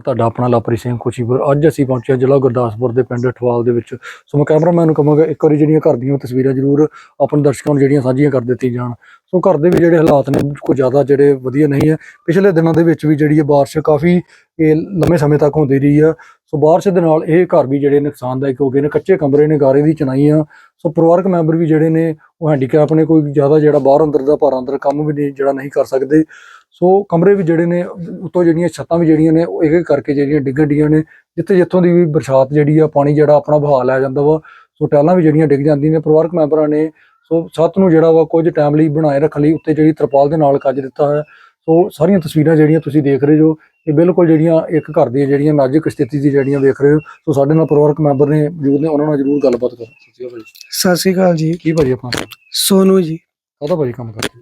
ਤੁਹਾਡਾ ਆਪਣਾ ਲਾਪਰੀ ਸਿੰਘ ਖੁਸ਼ੀਪੁਰ। ਅੱਜ ਅਸੀਂ ਪਹੁੰਚੇ ਜ਼ਿਲ੍ਹਾ ਗੁਰਦਾਸਪੁਰ ਦੇ ਪਿੰਡ ਠਵਾਲ ਦੇ ਵਿੱਚ। ਸੋ ਮੈਂ ਕੈਮਰਾਮੈਨ ਨੂੰ ਕਹਾਂਗਾ, ਇੱਕ ਵਾਰੀ ਜਿਹੜੀਆਂ ਘਰ ਦੀਆਂ ਤਸਵੀਰਾਂ ਜ਼ਰੂਰ ਆਪਣੇ ਦਰਸ਼ਕਾਂ ਨੂੰ ਜਿਹੜੀਆਂ ਸਾਂਝੀਆਂ ਕਰ ਦਿੱਤੀਆਂ ਜਾਣ। ਸੋ ਘਰ ਦੇ ਵੀ ਜਿਹੜੇ ਹਾਲਾਤ ਨੇ ਕੋਈ ਜ਼ਿਆਦਾ ਜਿਹੜੇ ਵਧੀਆ ਨਹੀਂ ਹੈ। ਪਿਛਲੇ ਦਿਨਾਂ ਦੇ ਵਿੱਚ ਵੀ ਜਿਹੜੀ ਹੈ ਬਾਰਿਸ਼ ਕਾਫੀ, ਇਹ ਲੰਮੇ ਸਮੇਂ ਤੱਕ ਹੁੰਦੀ ਰਹੀ ਆ। ਸੋ ਬਾਰਿਸ਼ ਦੇ ਨਾਲ ਇਹ ਘਰ ਵੀ ਜਿਹੜੇ ਨੁਕਸਾਨਦਾਇਕ ਹੋ ਗਏ ਨੇ, ਕੱਚੇ ਕਮਰੇ ਨੇ, ਗਾਰੇ ਦੀ ਚਣਾਈ ਆ। ਸੋ ਪਰਿਵਾਰਕ ਮੈਂਬਰ ਵੀ ਜਿਹੜੇ ਨੇ, ਉਹ ਹੈਂਡੀਕੈਪ ਨੇ, ਕੋਈ ਜ਼ਿਆਦਾ ਜਿਹੜਾ ਬਾਹਰ ਅੰਦਰ ਦਾ ਭਾਰ ਅੰਦਰ ਕੰਮ ਵੀ ਨਹੀਂ, ਜਿਹੜਾ ਨਹੀਂ ਕਰ ਸਕਦੇ। ਸੋ ਕਮਰੇ ਵੀ ਜਿਹੜੇ ਨੇ ਉੱਤੋਂ ਜਿਹੜੀਆਂ ਛੱਤਾਂ ਵੀ ਜਿਹੜੀਆਂ ਨੇ ਉਹ ਇੱਕ ਇੱਕ ਕਰਕੇ ਜਿਹੜੀਆਂ ਡਿੱਗਣ ਡੀਆਂ ਨੇ ਜਿੱਥੇ ਜਿੱਥੋਂ ਦੀ ਵੀ ਬਰਸਾਤ ਜਿਹੜੀ ਆ ਪਾਣੀ ਜਿਹੜਾ ਆਪਣਾ ਬਹਾ ਲੈ ਜਾਂਦਾ ਵਾ ਸੋ ਟੈਲਾਂ ਵੀ ਜਿਹੜੀਆਂ ਡਿੱਗ ਜਾਂਦੀਆਂ ਨੇ ਪਰਿਵਾਰਕ ਮੈਂਬਰਾਂ ਨੇ ਸੋ ਛੱਤ ਨੂੰ ਜਿਹੜਾ ਵਾ ਕੁਝ ਟਾਈਮ ਲਈ ਬਣਾਏ ਰੱਖਣ ਲਈ ਉੱਤੇ ਜਿਹੜੀ ਤਰਪਾਲ ਦੇ ਨਾਲ ਕੱਜ ਦਿੱਤਾ ਹੈ ਸੋ ਸਾਰੀਆਂ ਤਸਵੀਰਾਂ ਜਿਹੜੀਆਂ ਤੁਸੀਂ ਦੇਖ ਰਹੇ ਹੋ ਇਹ ਬਿਲਕੁਲ ਜਿਹੜੀਆਂ ਇੱਕ ਘਰ ਦੀਆਂ ਜਿਹੜੀਆਂ ਨਾਜ਼ੁਕ ਸਥਿਤੀ ਦੀ ਜਿਹੜੀਆਂ ਵੇਖ ਰਹੇ ਹੋ। ਸੋ ਸਾਡੇ ਨਾਲ ਪਰਿਵਾਰਕ ਮੈਂਬਰ ਨੇ ਮੌਜੂਦ ਨੇ ਉਹਨਾਂ ਨਾਲ ਜ਼ਰੂਰ ਗੱਲਬਾਤ ਕਰੋ। ਸਤਿ ਸ਼੍ਰੀ ਅਕਾਲ ਭਾਜੀ ਸਤਿ ਸ਼੍ਰੀ ਅਕਾਲ ਜੀ। ਕੀ ਭਾਜੀ ਆਪਣਾ? ਸੋਨੂ ਜੀ। ਕਾਹਦਾ ਭਾਜੀ ਕੰਮ ਕਰਦੇ?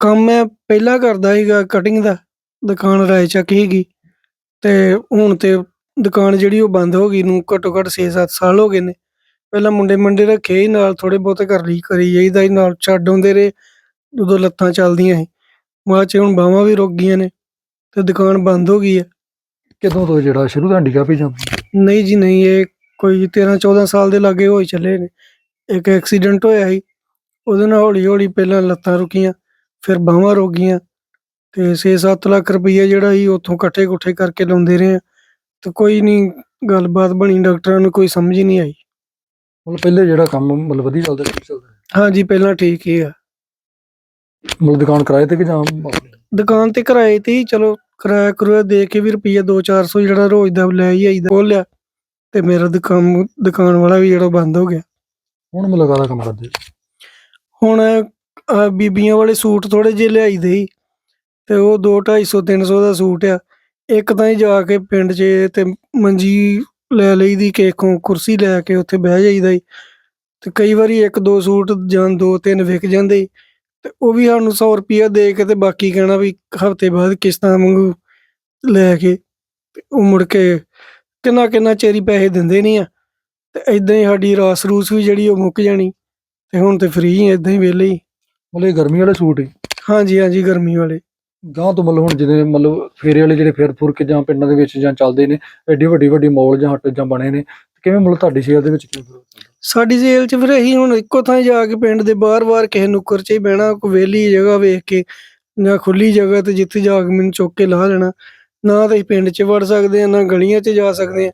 ਕੰਮ ਮੈਂ ਪਹਿਲਾਂ ਕਰਦਾ ਸੀਗਾ ਕਟਿੰਗ ਦਾ ਦੁਕਾਨ ਰਾਏ ਚੱਕ ਹੀਗੀ ਤੇ ਹੁਣ ਤੇ ਦੁਕਾਨ ਜਿਹੜੀ ਉਹ ਬੰਦ ਹੋ ਗਈ ਨੂੰ ਘੱਟੋ ਘੱਟ 6-7 ਸਾਲ ਹੋ ਗਏ ਨੇ। ਪਹਿਲਾਂ ਮੁੰਡੇ ਮੰਡੇ ਰੱਖੇ ਸੀ ਨਾਲ ਥੋੜੇ ਬਹੁਤੇ ਕਰ ਲਈ ਕਰੀ ਜਾਈਦਾ ਸੀ ਨਾਲ ਛੱਡ ਆਉਂਦੇ ਰਹੇ ਉਦੋਂ ਲੱਤਾਂ ਚੱਲਦੀਆਂ ਸੀ। ਬਾਅਦ ਚ ਹੁਣ ਬਾਹਾਂ ਵੀ ਰੁਕ ਗਈਆਂ ਨੇ ਤੇ ਦੁਕਾਨ ਬੰਦ ਹੋ ਗਈ ਹੈ ਕਿਦੋਂ ਤੋਂ ਜਿਹੜਾ ਸ਼ੁਰੂ ਤੋਂ ਹੈਂਡੀਕੈਪ ਹੀ ਜਾਂ ਨਹੀਂ ਜੀ ਨਹੀਂ ਇਹ ਕੋਈ 13-14 ਸਾਲ ਦੇ ਲਾਗੇ ਹੋਈ ਚੱਲੇ ਨੇ। ਇੱਕ ਐਕਸੀਡੈਂਟ ਹੋਇਆ ਸੀ ਉਹਦੇ ਨਾਲ ਹੌਲੀ ਹੌਲੀ ਪਹਿਲਾਂ ਲੱਤਾਂ ਰੁਕੀਆਂ। ਫਿਰ ਬਾਹਾਂ ਰੁਕ ਗਈਆਂ ਤੇ 6-7 ਲੱਖ ਰੁਪਈਆ ਜਿਹੜਾ ਸੀ ਉੱਥੋਂ ਇਕੱਠੇ ਕੁੱਠੇ ਕਰਕੇ ਲਾਉਂਦੇ ਰਹੇ ਆ। ਤੇ ਕੋਈ ਨਹੀਂ ਗੱਲਬਾਤ ਬਣੀ ਡਾਕਟਰਾਂ ਨੂੰ ਕੋਈ ਸਮਝ ਹੀ ਨਹੀਂ ਆਈ। ਮਤਲਬ ਪਹਿਲੇ ਜਿਹੜਾ ਕੰਮ ਮਤਲਬ ਵਧੀਆ ਚੱਲਦਾ ਸੀ ਚੱਲਦਾ। ਹਾਂਜੀ ਪਹਿਲਾਂ ਠੀਕ ਹੀ ਆ। ਮਤਲਬ ਦੁਕਾਨ ਕਿਰਾਏ ਤੇ ਕਿ ਜਾਂ ਆਪਣੀ? ਦੁਕਾਨ ਤੇ ਕਿਰਾਏ ਤੇ ਹੀ ਚਲੋ ਕਿਰਾਇਆ ਕਰੂਆ ਦੇ ਕੇ ਵੀ ਰੁਪਈਆ 2-400 ਜਿਹੜਾ ਰੋਜ਼ ਦਾ ਲੈ ਹੀ ਆਈਦਾ। ਖੋਲਿਆ ਤੇ ਮੇਰਾ ਦੁਕਾਨ ਦੁਕਾਨ ਵਾਲਾ ਵੀ ਜਿਹੜਾ ਬੰਦ ਹੋ ਗਿਆ। ਹੁਣ ਮਤਲਬ ਕਾਹਦਾ ਕੰਮ ਕਰਦੇ। ਹੁਣ ਆਹ ਬੀਬੀਆਂ ਵਾਲੇ ਸੂਟ ਥੋੜੇ ਜਿਹੇ ਲਿਆਈਦੇ ਸੀ ਤੇ ਉਹ 2 250 300 ਦਾ ਸੂਟ ਆ। ਇੱਕ ਤਾਂ ਹੀ ਜਾ ਕੇ ਪਿੰਡ 'ਚ ਤੇ ਮੰਜੀ ਲੈ ਲਈ ਦੀ ਕੋਲ ਕੁਰਸੀ ਲੈ ਕੇ ਉੱਥੇ ਬਹਿ ਜਾਈਦਾ ਸੀ। ਤੇ ਕਈ ਵਾਰੀ ਇੱਕ ਦੋ ਸੂਟ ਜਾਂ ਦੋ ਤਿੰਨ ਵਿਕ ਜਾਂਦੇ ਸੀ। ਤੇ ਉਹ ਵੀ ਸਾਨੂੰ 100 ਰੁਪਿਆ ਦੇ ਕੇ ਤੇ ਬਾਕੀ ਕਹਿਣਾ ਵੀ ਹਫ਼ਤੇ ਬਾਅਦ ਕਿਸ਼ਤਾਂ ਵਾਂਗੂ ਲੈ ਕੇ ਤੇ ਉਹ ਮੁੜ ਕੇ ਕਿੰਨਾ ਕਿੰਨਾ ਚੇਰੀ ਪੈਸੇ ਦਿੰਦੇ ਨਹੀਂ ਆ। ਤੇ ਇਦਾਂ ਹੀ ਸਾਡੀ ਰਾਸ ਰੂਸ ਵੀ ਜਿਹੜੀ ਉਹ ਮੁੱਕ ਜਾਣੀ। ਤੇ ਹੁਣ ਤੇ ਫ੍ਰੀ ਇਦਾਂ ਹੀ ਵਿਹਲੇ ਹੀ। ਮਤਲਬ ਇਹ ਗਰਮੀ ਵਾਲੇ ਸੂਟ ਹੀ? ਹਾਂਜੀ ਹਾਂਜੀ ਗਰਮੀ ਵਾਲੇ। ਗਾਂ ਤੋਂ ਮਤਲਬ ਹੁਣ ਜਿਵੇਂ ਮਤਲਬ ਫੇਰੇ ਵਾਲੇ ਜਿਹੜੇ ਫੇਰ ਫੁਰ ਕੇ ਜਾਂ ਪਿੰਡਾਂ ਦੇ ਵਿੱਚ ਜਾਂ ਚੱਲਦੇ ਨੇ ਐਡੀ ਵੱਡੀ ਵੱਡੀ ਮਾਲ ਜਾਂ ਹੱਟ ਜਾਂ ਬਣੇ ਨੇ ਕਿਵੇਂ ਮਤਲਬ ਤੁਹਾਡੀ ਸ਼ੇਅਰ ਦੇ ਵਿੱਚ ਕਿਵੇਂ ਫ਼ਰਕ? ਸਾਡੀ ਸੇਲ 'ਚ ਫਿਰ ਅਸੀਂ ਹੁਣ ਇੱਕੋ ਥਾਂ ਜਾ ਕੇ ਪਿੰਡ ਦੇ ਬਾਹਰ-ਬਾਹਰ ਕਿਸੇ ਨੁੱਕਰ 'ਚ ਹੀ ਬਹਿਣਾ ਕੋਈ ਵਿਹਲੀ ਜਗ੍ਹਾ ਵੇਖ ਕੇ ਜਾਂ ਖੁੱਲੀ ਜਗ੍ਹਾ ਤੇ ਜਿੱਥੇ ਜਾ ਕੇ ਮੈਨੂੰ ਚੁੱਕ ਕੇ ਲਾ ਲੈਣਾ ਨਾ ਤਾਂ ਅਸੀਂ ਪਿੰਡ 'ਚ ਵੜ ਸਕਦੇ ਆ ਨਾ ਗਲੀਆਂ 'ਚ ਜਾ ਸਕਦੇ ਆ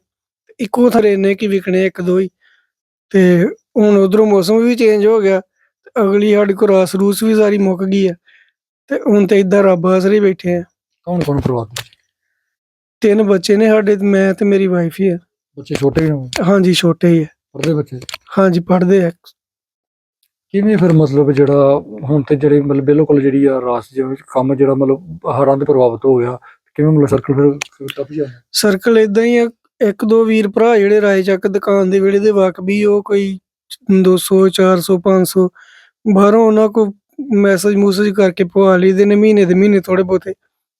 ਇੱਕੋ ਥਾਂ ਰਹਿਨੇ ਕਿ ਵਿਕਣੇ ਇੱਕ ਦੋ ਹੀ। ਤੇ ਹੁਣ ਉਧਰੋਂ ਮੌਸਮ ਵੀ ਚੇਂਜ ਹੋ ਗਿਆ। ਅਗਲੀ ਸਾਡੇ ਕੋਲ ਰਾਸ ਰੂਸ ਵੀ ਸਾਰੀ ਮੁੱਕ ਗਈ ਆ। ਤੇ ਹੁਣ ਤੇ ਇਦਾਂ ਰੱਬ ਆਸਰੇ ਬੈਠੇ ਆ। ਕੌਣ ਕੌਣ ਪਰਿਵਾਰ ਦੇ ਵਿੱਚ? ਤਿੰਨ ਬੱਚੇ ਨੇ ਸਾਡੇ ਤੇ ਮੈਂ ਤੇ ਮੇਰੀ ਵਾਈਫ ਹੀ ਆ। ਬੱਚੇ ਛੋਟੇ ਨੇ ਹਾਂਜੀ ਛੋਟੇ ਹੀ ਆ। ਪੜਦੇ ਬੱਚੇ? ਹਾਂਜੀ ਪੜ੍ਹਦੇ ਆ। ਕਿਵੇਂ ਫਿਰ ਮਤਲਬ ਜਿਹੜਾ ਹੁਣ ਤੇ ਜਿਹੜੇ ਮਤਲਬ ਬਿਲਕੁਲ ਜਿਹੜੀ ਆ ਰਾਸ ਜਿਵੇਂ ਕੰਮ ਜਿਹੜਾ ਮਤਲਬ ਹੜ੍ਹਾਂ ਦੇ ਪ੍ਰਭਾਵਿਤ ਹੋ ਗਿਆ ਕਿਵੇਂ ਮਤਲਬ ਸਰਕਲ ਫਿਰ ਟੱਪ ਜਾਂਦਾ ਸਰਕਲ ਇਦਾਂ ਹੀ ਆ ਇੱਕ ਦੋ ਵੀਰ ਭਰਾ ਜਿਹੜੇ ਰਾਏ ਚੱਕ ਦੁਕਾਨ ਦੇ ਵੇਲੇ ਦੇ ਵਾਕਬੀ ਉਹ ਕੋਈ 200 400 500 ਬਾਹਰੋਂ ਉਹਨਾਂ ਕੋ ਮੈਸੇਜ ਮੂਸੇਜ ਕਰਕੇ ਪਵਾ ਲਈਦੇ ਨੇ ਮਹੀਨੇ ਦੇ ਮਹੀਨੇ ਥੋੜੇ ਬਹੁਤੇ।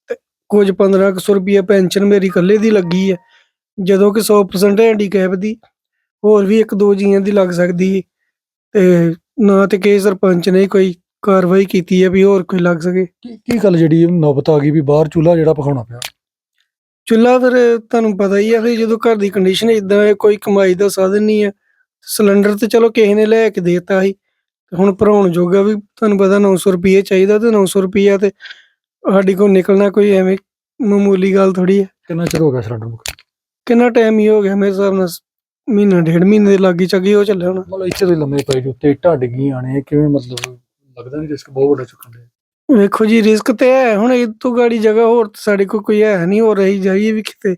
ਤੇ ਕੁਝ 1500 ਰੁਪਿਆ ਪੈਨਸ਼ਨ ਮੇਰੀ ਇਕੱਲੇ ਦੀ ਲੱਗੀ ਹੈ। ਜਦੋਂ ਕਿ 100% ਹੈਂਡੀਕੈਪ ਦੀ ਹੋਰ ਵੀ ਇੱਕ ਦੋ ਜੀਆਂ ਦੀ ਲੱਗ ਸਕਦੀ ਹੈ। ਤੇ ਨਾ ਤੇ ਕਿਸੇ ਸਰਪੰਚ ਨੇ ਕੋਈ ਕਾਰਵਾਈ ਕੀਤੀ ਹੈ ਵੀ ਹੋਰ ਕੋਈ ਲੱਗ ਸਕੇ। ਕੀ ਕੀ ਗੱਲ ਜਿਹੜੀ ਨੌਬਤ ਆ ਗਈ ਵੀ ਬਾਹਰ ਚੁੱਲ੍ਹਾ ਜਿਹੜਾ ਪਕਾਉਣਾ ਪਿਆ? ਚੁੱਲ੍ਹਾ ਫਿਰ ਤੁਹਾਨੂੰ ਪਤਾ ਹੀ ਆ ਫਿਰ ਜਦੋਂ ਘਰ ਦੀ ਕੰਡੀਸ਼ਨ ਇਦਾਂ ਹੈ ਕੋਈ ਕਮਾਈ ਦਾ ਸਾਧਨ ਨਹੀਂ ਹੈ। ਸਿਲੰਡਰ ਤੇ ਚਲੋ ਕਿਸੇ ਨੇ ਲੈ ਕੇ ਦੇਤਾ ਸੀ। ਤੇ ਹੁਣ ਭਰਾਉਣ ਜੋਗਾ ਵੀ ਤੁਹਾਨੂੰ ਪਤਾ 900 ਰੁਪਏ ਚਾਹੀਦਾ ਤੇ 900 ਰੁਪਈਆ ਤੇ ਸਾਡੀ ਕੋਲ ਨਿਕਲਣਾ ਕੋਈ ਐਵੇਂ ਮਾਮੂਲੀ ਗੱਲ ਥੋੜੀ ਹੈ ਕਿੰਨਾ ਚਿਰ ਹੋ ਗਿਆ ਸਿਲੰਡਰ ਮੁੱਕ ਕਿੰਨਾ ਟਾਈਮ ਹੀ ਹੋ ਗਿਆ ਮੇਰੇ ਹਿਸਾਬ ਨਾਲ ਮਹੀਨਾ ਡੇਢ ਮਹੀਨੇ ਦੇ ਲਾਗੇ ਚੱਗੀ ਹੋ ਚੱਲਿਆ ਹੁਣ। ਮਤਲਬ ਇੱਥੇ ਦੇ ਲੰਮੇ ਪਏ ਜੋ ਉੱਤੇ ਇੱਟਾਂ ਡਿੱਗੀਆਂ ਨੇ ਕਿਵੇਂ ਮਤਲਬ ਲੱਗਦਾ ਨਹੀਂ ਰਿਸਕ ਬਹੁਤ ਵੱਡਾ ਚੁੱਕਣ ਦੇ ਵੇਖੋ ਜੀ ਰਿਸਕ ਤੇ ਹੈ ਹੁਣ ਇਹ ਤੋਂ ਗਾੜੀ ਜਗ੍ਹਾ ਹੋਰ ਤਾਂ ਸਾਡੇ ਕੋਲ ਕੋਈ ਹੈ ਨਹੀਂ ਹੋ ਰਹੀ ਜਾਈਏ ਵੀ ਕਿਤੇ।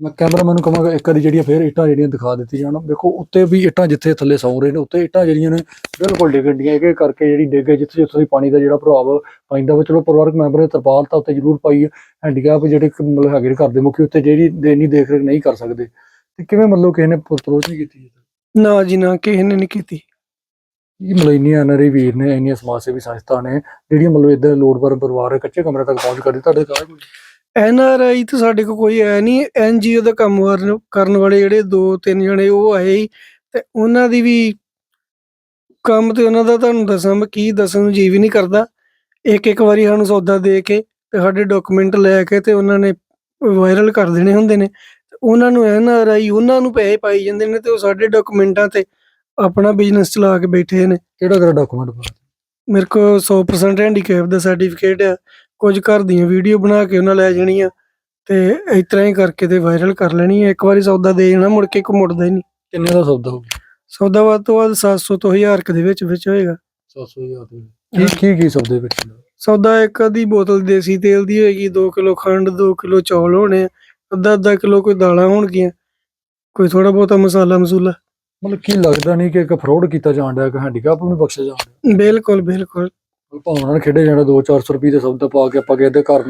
ਮੈਂ ਕੈਮਰਾਮੈਨ ਨੂੰ ਕਹਾਂਗਾ ਇੱਕ ਵਾਰੀ ਜਿਹੜੀਆਂ ਫੇਰ ਇੱਟਾਂ ਜਿਹੜੀਆਂ ਦਿਖਾ ਦਿੱਤੀ ਜਾਣ। ਵੇਖੋ ਉੱਤੇ ਵੀ ਇੱਟਾਂ ਜਿੱਥੇ ਥੱਲੇ ਸੌਂ ਰਹੇ ਨੇ ਉੱਤੇ ਇੱਟਾਂ ਜਿਹੜੀਆਂ ਨੇ ਬਿਲਕੁਲ ਡਿੱਗਣ ਡੀਆਂ ਇਹ ਕਰਕੇ ਜਿਹੜੀ ਡਿੱਗੇ ਜਿੱਥੇ ਜਿੱਥੇ ਦੀ ਪਾਣੀ ਦਾ ਜਿਹੜਾ ਪ੍ਰਭਾਵ ਪੈਂਦਾ ਵਾ। ਚਲੋ ਪਰਿਵਾਰਕ ਮੈਂਬਰ ਨੇ ਤਰਪਾਲ ਤਾਂ ਉੱਤੇ ਜ਼ਰੂਰ ਪਾਈ ਹੈ ਹੈਂਡੀਕੈਪ ਜਿਹੜੇ ਮਤਲਬ ਹੈਗੇ ਘਰ ਦੇ ਮੁਖੀ ਉੱਤੇ ਜਿਹੜੀ ਦੇ ਨਹੀਂ ਦੇਖ ਰੇਖ ਨਹੀਂ ਕਰ ਸਕਦੇ। ਤੇ ਕਿਵੇਂ ਮਤਲਬ ਕਿਸੇ ਨੇ ਅਪਰੋਚ ਨਹੀਂ ਕੀਤੀ? ਨਾ ਜੀ ਨਾ ਕਿਸੇ ਨੇ ਨਹੀਂ ਕੀਤੀ। ਇਹ ਮਤਲਬ ਇੰਨੀਆਂ ਐਨਆਰਆਈ ਵੀਰ ਨੇ ਇੰਨੀਆਂ ਸਮਾਜ ਸੇਵੀ ਸੰਸਥਾ ਨੇ ਜਿਹੜੀਆਂ ਮਤਲਬ ਇਦਾਂ ਲੋੜਵਰ ਪਰਿਵਾਰ ਕੱਚੇ ਕਮਰੇ ਤੱਕ ਪਹੁੰਚ ਕਰਦੇ ਤੁਹਾਡੇ ਕਾਹ ਕੋਈ? ਐਨ ਆਰ ਆਈ ਤਾਂ ਸਾਡੇ ਕੋਲ ਕੋਈ ਹੈ ਨਹੀਂ ਐਨ ਜੀ ਓ ਦਾ ਕੰਮ ਕਰਨ- ਕਰਨ ਵਾਲੇ ਜਿਹੜੇ ਦੋ ਤਿੰਨ ਜਣੇ ਉਹ ਆਏ ਸੀ ਤੇ ਉਹਨਾਂ ਦੀ ਵੀ ਕੰਮ ਤੇ ਉਹਨਾਂ ਦਾ ਤੁਹਾਨੂੰ ਦੱਸਾਂ ਮੈਂ ਕੀ ਦੱਸਣ ਨੂੰ ਜੀ ਵੀ ਨਹੀਂ ਕਰਦਾ। ਇੱਕ ਇੱਕ ਵਾਰੀ ਸਾਨੂੰ ਸੌਦਾ ਦੇ ਕੇ ਤੇ ਸਾਡੇ ਡਾਕੂਮੈਂਟ ਲੈ ਕੇ ਤੇ ਉਹਨਾਂ ਨੇ ਵਾਇਰਲ ਕਰ ਦੇਣੇ ਹੁੰਦੇ ਨੇ। ਤੇ ਉਹਨਾਂ ਨੂੰ ਐਨ ਆਰ ਆਈ ਉਹਨਾਂ ਨੂੰ ਪੈਸੇ ਪਾਈ ਜਾਂਦੇ ਨੇ ਤੇ ਉਹ ਸਾਡੇ ਡਾਕੂਮੈਂਟਾਂ ਤੇ ਆਪਣਾ ਬਿਜ਼ਨਸ ਚਲਾ ਕੇ ਬੈਠੇ ਨੇ। ਕਿਹੜਾ ਕਿਹੜਾ ਡਾਕੂਮੈਂਟ ਮੇਰੇ ਕੋਲ 100% ਹੈਂਡੀਕੈਪ ਦਾ ਸਰਟੀਫਿਕੇਟ ਆ। ਕੁਝ ਘਰ ਦੀਆਂ ਵੀਡੀਓ ਬਣਾ ਕੇ ਉਹਨਾਂ ਲੈ ਜਾਣੀਆਂ ਤੇ ਇਸ ਤਰ੍ਹਾਂ ਹੀ ਕਰਕੇ ਤੇ ਵਾਇਰਲ ਕਰ ਲੈਣੀ ਆ। ਇੱਕ ਵਾਰੀ ਸੌਦਾ ਦੇ ਜਾਣਾ ਮੁੜ ਕੇ ਕੋ ਮੁੜਦਾ ਹੀ ਨਹੀਂ। ਕਿੰਨੇ ਦਾ ਸੌਦਾ ਹੋ ਗਿਆ? ਸੌਦਾ ਵੱਧ ਤੋਂ ਵੱਧ 700 ਤੋਂ 1000 ਕੁ ਦੇ ਵਿੱਚ ਵਿੱਚ ਹੋਏਗਾ। 700 ਕੀ ਕੀ ਕੀ ਸੌਦੇ ਵਿੱਚ? ਸੌਦਾ ਇੱਕ ਅੱਧੀ ਬੋਤਲ ਦੇਸੀ ਤੇਲ ਦੀ ਹੋਏਗੀ 2 ਕਿਲੋ ਖੰਡ 2 ਕਿਲੋ ਚੌਲ ਹੋਣੇ ਅੱਧਾ ਅੱਧਾ ਕਿਲੋ ਕੋਈ ਦਾਲਾਂ ਹੋਣਗੀਆਂ ਕੋਈ ਥੋੜਾ ਬਹੁਤਾ ਮਸਾਲਾ ਮਸੂਲਾ। ਮਤਲਬ ਕੀ ਲੱਗਦਾ ਨਹੀਂ ਕਿ ਇੱਕ ਫਰਾਡ ਕੀਤਾ ਜਾਣ ਡਿਆ ਕਿ ਹੈਂਡੀਕੈਪ ਨੂੰ ਬਖਸ਼ਿਆ ਜਾਣ ਡਿਆ? ਬਿਲਕੁਲ ਬਿਲਕੁਲ। ਭਾਵਨਾ ਨਾਲ ਖੇਡੇ ਜਾਣਾ 2-400 ਰੁਪਏ ਦਾ ਸੌਦਾ ਪਾ ਕੇ ਆਪਾਂ ਕਿਤੇ ਘਰ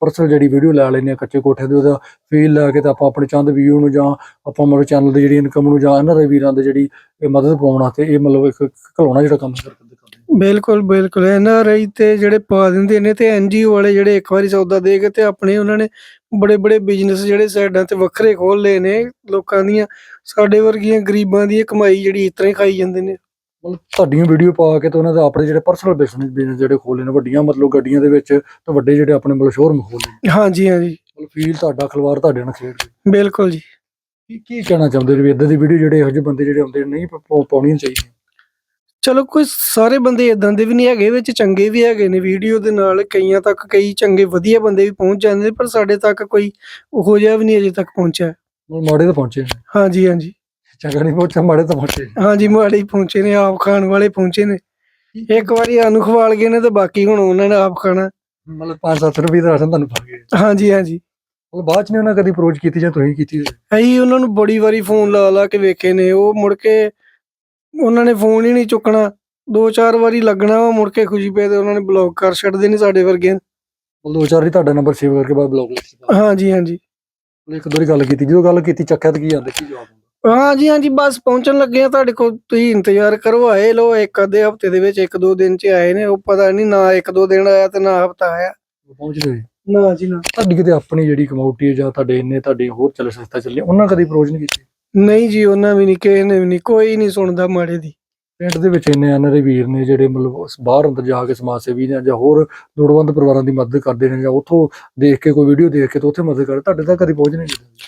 ਪਰਸਨਲ ਜਿਹੜੀ ਵੀਡੀਓ ਲੈ ਲੈਨੇ ਆ ਕੱਚੇ ਕੋਠੇ ਦੇ ਉਹਦਾ ਫੀਲ ਲੈ ਕੇ ਤੇ ਆਪਾਂ ਆਪਣੇ ਚੰਦ ਵੀਊ ਨੂੰ ਜਾਂ ਆਪਾਂ ਮਤਲਬ ਚੈਨਲ ਦੀ ਜਿਹੜੀ ਇਨਕਮ ਨੂੰ ਜਾਂ ਇਹਨਾਂ ਦੇ ਵੀਰਾਂ ਦੇ ਜਿਹੜੀ ਇਹ ਮਦਦ ਪਾਉਣ ਵਾਸਤੇ ਇਹ ਮਤਲਬ ਇੱਕ ਘਲਾਉਣਾ ਜਿਹੜਾ ਕੰਮ ਕਰਦੇ ਬਿਲਕੁਲ ਬਿਲਕੁਲ। ਐਨ ਤੇ ਜਿਹੜੇ ਪਾ ਦਿੰਦੇ ਨੇ ਤੇ ਐਨਜੀਓ ਵਾਲੇ ਜਿਹੜੇ ਇੱਕ ਵਾਰੀ ਸੌਦਾ ਦੇ ਕੇ ਤੇ ਆਪਣੇ ਉਹਨਾਂ ਨੇ ਬੜੇ ਬੜੇ ਬਿਜ਼ਨਸ ਜਿਹੜੇ ਸਾਈਡਾਂ ਤੇ ਵੱਖਰੇ ਖੋਲ ਲਏ ਨੇ ਲੋਕਾਂ ਦੀਆਂ, ਸਾਡੇ ਵਰਗੀਆਂ ਗਰੀਬਾਂ ਦੀ ਕਮਾਈ ਜਿਹੜੀ ਇਸ ਤਰ੍ਹਾਂ ਹੀ ਖਾਈ ਜਾਂਦੇ ਨੇ। ਮਤਲਬ ਤੁਹਾਡੀਆਂ ਵੀਡੀਓ ਪਾ ਕੇ ਤੇ ਉਹਨਾਂ ਦੇ ਆਪਣੇ ਜਿਹੜੇ ਪਰਸਨਲ ਬਿਜ਼ਨਸ ਬਿਜ਼ਨਸ ਜਿਹੜੇ ਖੋਲੇ ਨੇ ਵੱਡੀਆਂ ਮਤਲਬ ਗੱਡੀਆਂ ਦੇ ਵਿੱਚ ਤੇ ਵੱਡੇ ਜਿਹੜੇ ਆਪਣੇ ਮਤਲਬ ਸ਼ੋਰੂਮ ਖੋਲੇ ਨੇ। ਹਾਂਜੀ ਹਾਂਜੀ। ਮਤਲਬ ਫੀਲ ਤੁਹਾਡਾ ਖਲਵਾਰ ਤੁਹਾਡੇ ਨਾਲ ਖੇਡ ਰਿਹਾ। ਬਿਲਕੁਲ ਜੀ। ਕੀ ਕੀ ਕਹਿਣਾ ਚਾਹੁੰਦੇ ਨੇ ਵੀ ਇਦਾਂ ਦੀ ਵੀਡੀਓ ਜਿਹੜੇ ਇਹੋ ਜਿਹੇ ਬੰਦੇ ਜਿਹੜੇ ਆਉਂਦੇ ਨਹੀਂ ਪਾਉਣੀਆਂ ਚਾਹੀਦੀਆਂ? ਚਲੋ ਕੋਈ ਸਾਰੇ ਬੰਦੇ ਇਦਾਂ ਦੇ ਵੀ ਨਹੀਂ ਹੈਗੇ ਵਿੱਚ ਚੰਗੇ ਵੀ ਹੈਗੇ ਨੇ ਵੀਡੀਓ ਦੇ ਨਾਲ ਕਈਆਂ ਤੱਕ ਕਈ ਚੰਗੇ ਵਧੀਆ ਬੰਦੇ ਵੀ ਪਹੁੰਚ ਜਾਂਦੇ ਨੇ ਪਰ ਸਾਡੇ ਤੱਕ ਕੋਈ ਉਹੋ ਜਿਹਾ ਵੀ ਨਹੀਂ ਅਜੇ ਤੱਕ ਪਹੁੰਚਿਆ। ਮਾੜੇ ਤਾਂ ਪਹੁੰਚੇ ਹਾਂਜੀ ਹਾਂਜੀ। ਚੰਗਾ ਨਹੀਂ ਮਾੜੇ ਤਾਂ ਪਹੁੰਚੇ। ਹਾਂਜੀ ਮਾੜੇ ਪਹੁੰਚੇ ਨੇ ਆਪ ਖਾਣ ਵਾਲੇ ਪਹੁੰਚੇ ਨੇ। ਇੱਕ ਵਾਰੀ ਸਾਨੂੰ ਖਵਾਲ ਗਏ ਨੇ ਤੇ ਬਾਕੀ ਹੁਣ ਉਹਨਾਂ ਨੇ ਆਪ ਖਾਣਾ। ਮਤਲਬ 5-7 ਰੁਪਏ ਦਾ ਰਾਸ਼ਨ ਤੁਹਾਨੂੰ ਪਾ ਗਏ। ਹਾਂਜੀ ਹਾਂਜੀ। ਮਤਲਬ ਬਾਅਦ ਚ ਨਹੀਂ ਉਹਨਾਂ ਕਦੀ ਅਪਰੋਚ ਕੀਤੀ ਜਾਂ ਤੁਸੀਂ ਕੀਤੀ? ਅਸੀਂ ਉਹਨਾਂ ਨੂੰ ਬੜੀ ਵਾਰੀ ਫੋਨ ਲਾ ਲਾ ਕੇ ਵੇਖੇ ਨੇ। ਉਹ ਮੁੜ ਕੇ ਉਹਨਾਂ ਨੇ ਫੋਨ ਹੀ ਨਹੀਂ ਚੁੱਕਣਾ। ਦੋ ਚਾਰ ਵਾਰੀ ਲੱਗਣਾ ਉਹ ਮੁੜ ਕੇ ਖੁਸ਼ੀ ਪਏ ਤੇ ਉਹਨਾਂ ਨੇ ਬਲੌਕ ਕਰ ਛੱਡਦੇ ਨੇ ਸਾਡੇ ਵਰਗੇ ਦੋ ਚਾਰ ਹੀ ਤੁਹਾਡਾ ਨੰਬਰ ਸੇਵ ਕਰਕੇ ਬਾਅਦ ਬਲੌਕ ਲਿਖਿਆ ਹਾਂਜੀ ਹਾਂਜੀ। ਇੱਕ ਦੋ ਵਾਰੀ ਗੱਲ ਕੀਤੀ। ਜਦੋਂ ਗੱਲ ਕੀਤੀ ਚੱਕਿਆ ਤਾਂ ਕੀ ਆਂਦੇ ਕੀ ਜਵਾਬ ਹਾਂਜੀ ਹਾਂਜੀ ਬਸ ਪਹੁੰਚਣ ਲੱਗੇ ਆ ਤੁਹਾਡੇ ਕੋਲ। ਤੁਸੀਂ ਇੰਤਜ਼ਾਰ ਕਰੋ ਆਏ ਲੋ ਇੱਕ ਅੱਧੇ ਹਫ਼ਤੇ ਦੇ ਵਿੱਚ ਇੱਕ ਦੋ ਦਿਨ ਚ ਆਏ ਨੇ। ਉਹ ਪਤਾ ਨਹੀਂ ਨਾ ਇੱਕ ਦੋ ਦਿਨ ਆਇਆ ਤੇ ਨਾ ਹਫਤਾ ਆਇਆ। ਉਹ ਪਹੁੰਚ ਗਏ। ਨਾ ਜੀ ਨਾ। ਤੁਹਾਡੀ ਕਿਤੇ ਆਪਣੀ ਜਿਹੜੀ ਕਮਿਊਨਿਟੀ ਹੈ ਜਾਂ ਤੁਹਾਡੇ ਇੰਨੇ ਤੁਹਾਡੇ ਹੋਰ ਚੱਲ ਸੰਸਥਾ ਚੱਲੀ ਉਹਨਾਂ ਕਦੀ ਅਪਰੋਚ ਨਹੀਂ ਕੀਤੀ? ਨਹੀਂ ਜੀ ਉਹਨਾਂ ਵੀ ਨਹੀਂ ਕਿਸੇ ਨੇ ਵੀ ਨਹੀਂ ਕੋਈ ਨਹੀਂ ਸੁਣਦਾ ਮਾੜੇ ਦੀ। ਪਿੰਡ ਦੇ ਵਿੱਚ ਇੰਨੇ ਦੇ ਵੀਰ ਨੇ ਜਿਹੜੇ ਮਤਲਬ ਉਸ ਬਾਹਰ ਅੰਦਰ ਜਾ ਕੇ ਸਮਾਜ ਸੇਵੀ ਨੇ ਜਾਂ ਹੋਰ ਲੋੜਵੰਦ ਪਰਿਵਾਰਾਂ ਦੀ ਮਦਦ ਕਰਦੇ ਨੇ ਜਾਂ ਉੱਥੋਂ ਦੇਖ ਕੇ ਕੋਈ ਵੀਡੀਓ ਦੇਖ ਕੇ ਤੇ ਉੱਥੇ ਮਦਦ ਕਰਦੇ ਤੁਹਾਡੇ ਤੱਕ ਕਦੀ ਪਹੁੰਚ ਨਹੀਂ ਕੀਤੀ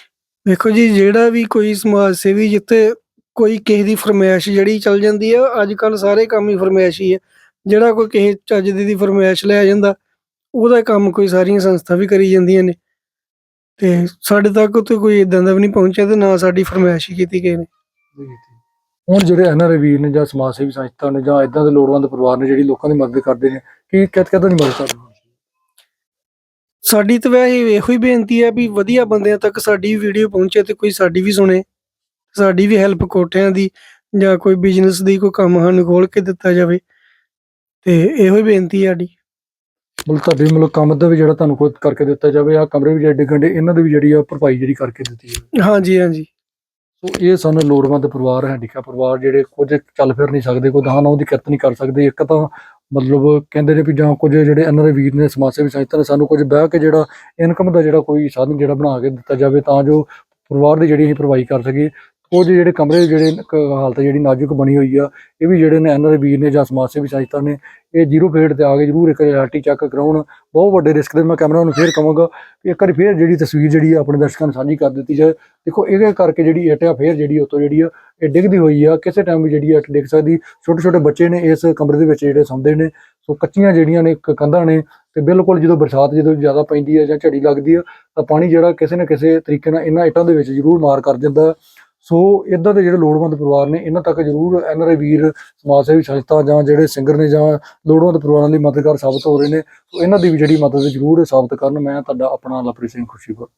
ਵੇਖੋ ਜੀ, ਜਿਹੜਾ ਵੀ ਕੋਈ ਸਮਾਜ ਸੇਵੀ ਜਿੱਥੇ ਕੋਈ ਕਿਸੇ ਦੀ ਫਰਮਾਇਸ਼ ਜਿਹੜੀ ਚੱਲ ਜਾਂਦੀ ਆ ਅੱਜ ਕੱਲ ਸਾਰੇ ਕੰਮ ਹੀ ਫਰਮਾਇਸ਼ ਆ। ਜਿਹੜਾ ਕੋਈ ਕਿਸੇ ਚੱਜ ਦੀ ਦੀ ਫਰਮਾਇਸ਼ ਲੈ ਜਾਂਦਾ, ਉਹਦਾ ਕੰਮ ਕੋਈ ਸਾਰੀਆਂ ਸੰਸਥਾ ਵੀ ਕਰੀ ਜਾਂਦੀਆਂ ਨੇ। ਤੇ ਸਾਡੇ ਤੱਕ ਉੱਥੇ ਕੋਈ ਇਦਾਂ ਦਾ ਵੀ ਨਹੀਂ ਪਹੁੰਚਿਆ ਤੇ ਨਾ ਸਾਡੀ ਫਰਮਾਇਸ਼ ਹੀ ਕੀਤੀ ਗਈ ਨੇ। ਹੁਣ ਜਿਹੜੇ ਇਹਨਾਂ ਦੇ ਨੇ ਜਾਂ ਸਮਾਜ ਸੇਵੀ ਸੰਸਥਾ ਨੇ ਜਾਂ ਇਦਾਂ ਦੇ ਲੋੜਵੰਦ ਪਰਿਵਾਰ ਨੇ ਜਿਹੜੀ ਲੋਕਾਂ ਦੀ ਮਦਦ ਕਰਦੇ ਨੇ, ਕੀ ਕਿਤ ਕਿਤੋਂ ਨਹੀਂ ਮਦਦ ਕਰਦੇ ਸਾਡੀ ਤਾਂ ਵੈਸੇ ਇਹੋ ਹੀ ਬੇਨਤੀ ਹੈ ਵੀ ਵਧੀਆ ਬੰਦਿਆਂ ਤੱਕ ਸਾਡੀ ਵੀਡੀਓ ਪਹੁੰਚੇ ਤੇ ਕੋਈ ਸਾਡੀ ਵੀ ਸੁਣੇ ਸਾਡੀ ਵੀ ਹੈਲਪ ਕੋਠਿਆਂ ਦੀ ਜਾਂ ਕੋਈ ਬਿਜ਼ਨਸ ਦੀ ਕੋਈ ਕੰਮ ਸਾਨੂੰ ਖੋਲ ਕੇ ਦਿੱਤਾ ਜਾਵੇ ਤੇ ਇਹੋ ਹੀ ਬੇਨਤੀ ਹੈ ਸਾਡੀ। ਤੁਹਾਡੇ ਮਤਲਬ ਕੰਮ ਦਾ ਵੀ ਜਿਹੜਾ ਤੁਹਾਨੂੰ ਕੋਈ ਕਰਕੇ ਦਿੱਤਾ ਜਾਵੇ ਆ ਕਮਰੇ ਵੀ ਜਿਹੜੇ ਡਿੱਗਣ ਦੇ ਇਹਨਾਂ ਦੀ ਵੀ ਜਿਹੜੀ ਆ ਭਰਪਾਈ ਜਿਹੜੀ ਕਰਕੇ ਦਿੱਤੀ ਜਾਵੇ। ਹਾਂਜੀ ਹਾਂਜੀ। ਸੋ ਇਹ ਸਨ ਲੋੜਵੰਦ ਪਰਿਵਾਰ ਹੈਂਡੀਕੈਪ ਪਰਿਵਾਰ ਜਿਹੜੇ ਕੁਝ ਚੱਲ ਫਿਰ ਨਹੀਂ ਸਕਦੇ ਕੋਈ ਦਾਨ ਉਹਦੀ ਕਿਰਤ ਨਹੀਂ ਕਰ ਸਕਦੇ ਇੱਕ ਤਾਂ ਮਤਲਬ ਕਹਿੰਦੇ ਨੇ ਵੀ ਜਾਂ ਕੁਝ ਜਿਹੜੇ ਇਹਨਾਂ ਦੇ ਵੀਰ ਨੇ ਸਮਾਜ ਸੇਵੀ ਸੰਸਥਾ ਨੇ ਸਾਨੂੰ ਕੁਝ ਬਹਿ ਕੇ ਜਿਹੜਾ ਇਨਕਮ ਦਾ ਜਿਹੜਾ ਕੋਈ ਸਾਧਨ ਜਿਹੜਾ ਬਣਾ ਕੇ ਦਿੱਤਾ ਜਾਵੇ ਤਾਂ ਜੋ ਪਰਿਵਾਰ ਦੀ ਜਿਹੜੀ ਅਸੀਂ ਭਰਵਾਈ ਕਰ ਸਕੀਏ ਕੁਝ ਜਿਹੜੇ ਕਮਰੇ ਜਿਹੜੇ ਕ- ਹਾਲਤ ਜਿਹੜੀ ਨਾਜ਼ੁਕ ਬਣੀ ਹੋਈ ਆ, ਇਹ ਵੀ ਜਿਹੜੇ ਨੇ ਇਹਨਾਂ ਦੇ ਵੀਰ ਨੇ ਜਾਂ ਸਮਾਜ ਸੇਵੀ ਸੰਸਥਾ ਨੇ ਇਹ ਜ਼ੀਰੋ ਫੇਡ ਤੇ ਆ ਕੇ ਜ਼ਰੂਰ ਇੱਕ ਰਿਐਲਿਟੀ ਚੈੱਕ ਕਰਾਉਣ। ਬਹੁਤ ਵੱਡੇ ਰਿਸਕ ਦੇ ਮੈਂ ਕੈਮਰਾ ਨੂੰ ਫੇਰ ਕਹਾਂਗਾ ਕਿ ਇੱਕ ਵਾਰੀ ਫੇਰ ਜਿਹੜੀ ਤਸਵੀਰ ਜਿਹੜੀ ਆ ਆਪਣੇ ਦਰਸ਼ਕਾਂ ਨੂੰ ਸਾਂਝੀ ਕਰ ਦਿੱਤੀ ਜਾਏ। ਦੇਖੋ ਇਹਦੇ ਕਰਕੇ ਜਿਹੜੀ ਇੱਟ ਆ, ਫੇਰ ਜਿਹੜੀ ਉਤੋਂ ਜਿਹੜੀ ਆ, ਇਹ ਡਿੱਗਦੀ ਹੋਈ ਆ। ਕਿਸੇ ਟਾਈਮ ਵੀ ਜਿਹੜੀ ਆ ਇੱਟ ਡਿੱਗ ਸਕਦੀ। ਛੋਟੇ ਛੋਟੇ ਬੱਚੇ ਨੇ ਇਸ ਕਮਰੇ ਦੇ ਵਿੱਚ ਜਿਹੜੇ ਸੌਂਦੇ ਨੇ। ਸੋ ਕੱਚੀਆਂ ਜਿਹੜੀਆਂ ਨੇ ਕੰਧਾਂ ਨੇ, ਤੇ ਬਿਲਕੁਲ ਜਦੋਂ ਬਰਸਾਤ ਜਦੋਂ ਜ਼ਿਆਦਾ ਪੈਂਦੀ ਹੈ ਜਾਂ ਝੜੀ ਲੱਗਦੀ ਆ, ਤਾਂ ਪਾਣੀ ਜਿਹੜਾ ਕਿਸੇ ਨਾ ਕਿਸੇ ਤਰੀਕੇ ਨਾਲ ਇਹਨਾਂ ਇੱਟਾਂ ਦੇ ਵਿੱਚ ਜ਼ਰੂਰ ਮਾਰ ਕਰ ਦਿੰਦਾ। ਸੋ ਇਦਾਂ ਦੇ ਜਿਹੜੇ ਲੋੜਵੰਦ ਪਰਿਵਾਰ ਨੇ, ਇਹਨਾਂ ਤੱਕ ਜ਼ਰੂਰ ਐਨਆਰਆਈ ਵੀਰ, ਸਮਾਜ ਸੇਵੀ ਸੰਸਥਾ ਜਾਂ ਜਿਹੜੇ ਸਿੰਗਰ ਨੇ ਜਾਂ ਲੋੜਵੰਦ ਪਰਿਵਾਰਾਂ ਲਈ ਮਦਦਗਾਰ ਸਾਬਤ ਹੋ ਰਹੇ ਨੇ, ਸੋ ਇਹਨਾਂ ਦੀ ਵੀ ਜਿਹੜੀ ਮਦਦ ਜ਼ਰੂਰ ਸਾਬਤ ਕਰਨ, ਮੈਂ ਤੁਹਾਡਾ ਆਪਣਾ ਲਵਪ੍ਰੀਤ ਸਿੰਘ ਖੁਸ਼ੀਪੁਰ